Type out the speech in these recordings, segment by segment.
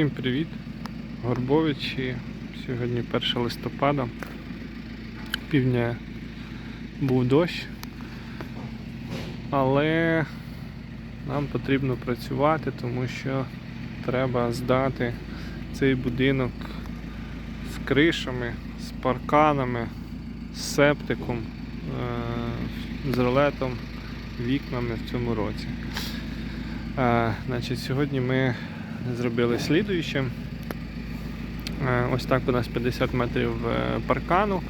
Всім привіт! Горбовичі. Сьогодні 1 листопада. Півдня був дощ, але нам потрібно працювати, тому що треба здати цей будинок з кришами, з парканами, з септиком, е, з ролетом, вікнами в цьому році. Е, Значить, сьогодні ми зробили слідуюче. Е, Ось так у нас 50 метрів е, паркану.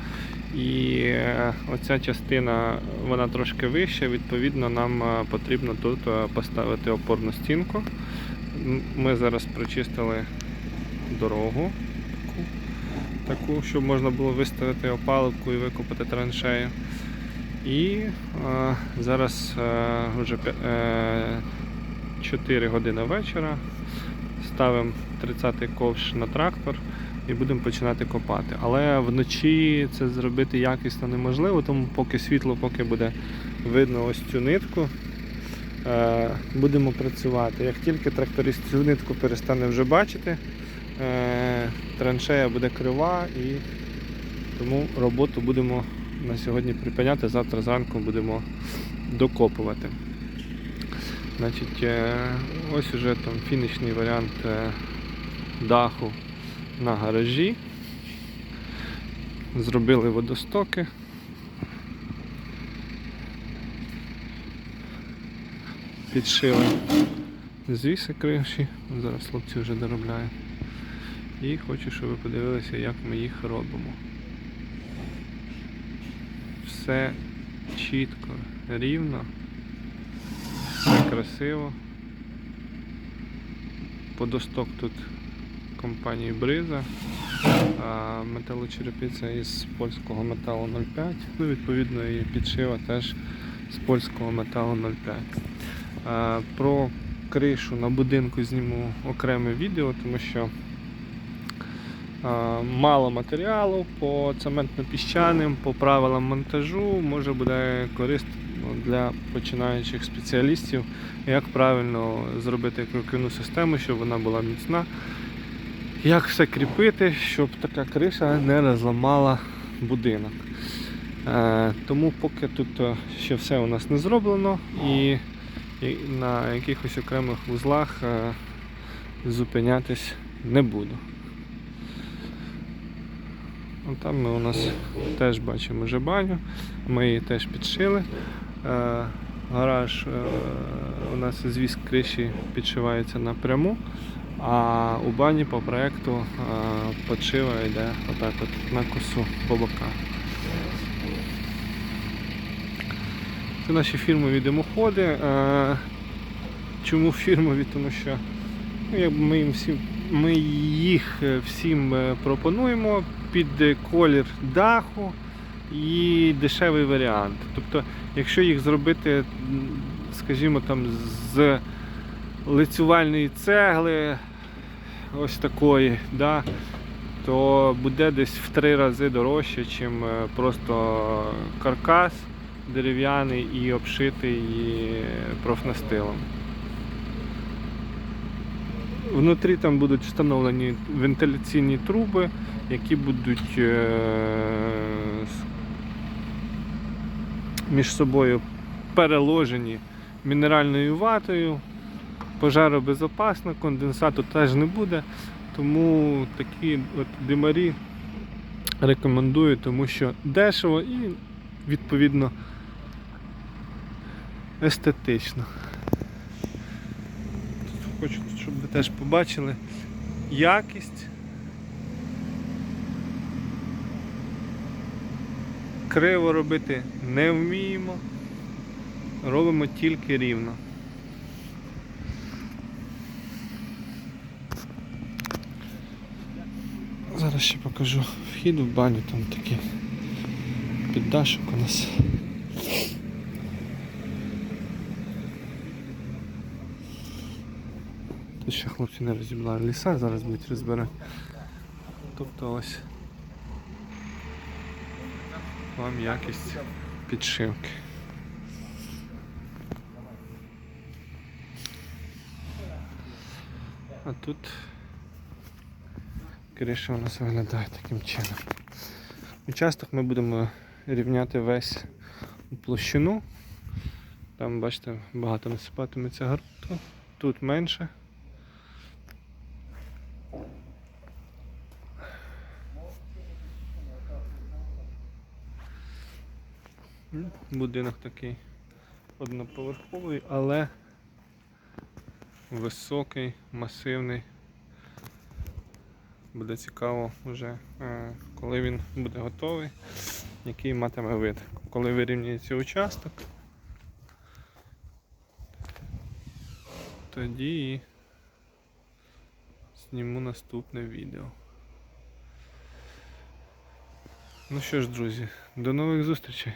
І е, оця частина вона трошки вища, відповідно, нам потрібно тут поставити опорну стінку. Ми зараз прочистили дорогу, таку, таку щоб можна було виставити опалубку і викопати траншею. І е, зараз е, вже е, 4 години вечора. Ставимо 30-й ковш на трактор і будемо починати копати. Але вночі це зробити якісно неможливо, тому поки світло, поки буде видно ось цю нитку, е, будемо працювати. Як тільки тракторист цю нитку перестане вже бачити, е, траншея буде крива і тому роботу будемо на сьогодні припиняти. Завтра зранку будемо докопувати. Значить, е, ось уже там фінішний варіант е, даху на гаражі. Зробили водостоки. Підшили звіси криші. Зараз хлопці вже доробляють. І хочу, щоб ви подивилися, як ми їх робимо. Все чітко, рівно. Красиво. Подосток тут компанії Бриза, а металочерепиця із польського металу 05. Ну, відповідно, і підшива теж з польського металу 05. А, Про кришу на будинку зніму окреме відео, тому що мало матеріалу по цементно-піщаним, по правилам монтажу, може буде корисно для починаючих спеціалістів, як правильно зробити кроківну систему, щоб вона була міцна. Як все кріпити, щоб така криша не розламала будинок. Е, тому поки тут е, ще все у нас не зроблено і, і на якихось окремих вузлах е, зупинятись не буду. От Там ми у нас теж бачимо вже баню, ми її теж підшили. Е, Гараж е, у нас звіз криші підшивається напряму, а у бані по проєкту е, подшива йде отак от на косу по боках. Це наші фірмові димоходи. Чому фірмові? Тому що ну, ми, їм всім, ми їх всім пропонуємо під е, колір даху і дешевий варіант. Тобто, якщо їх зробити, скажімо, там з лицювальної цегли, ось такої, да, то буде десь в три рази дорожче, ніж просто каркас дерев'яний і обшитий профнастилом. Внутрі там будуть встановлені вентиляційні труби, які будуть е, між собою переложені мінеральною ватою. Пожаробезопасно, конденсату теж не буде. Тому такі от димарі рекомендую, тому що дешево і відповідно естетично. Хочу, щоб ви теж побачили якість. Криво робити не вміємо, робимо тільки рівно. Зараз ще покажу вхід в баню, там такий піддашок у нас. Ще хлопці не розібрали ліса, зараз будуть розбирати. Тобто ось вам якість підшивки. А тут криша у нас виглядає таким чином. Участок ми будемо рівняти весь площину. Там, бачите, багато насипатиметься ґрунту. Тут менше. Ну, Будинок такий одноповерховий, але високий, масивний. Буде цікаво вже, е, коли він буде готовий, який матиме вид. Коли вирівнюється участок, тоді зніму наступне відео. Ну що ж, друзі, до нових зустрічей!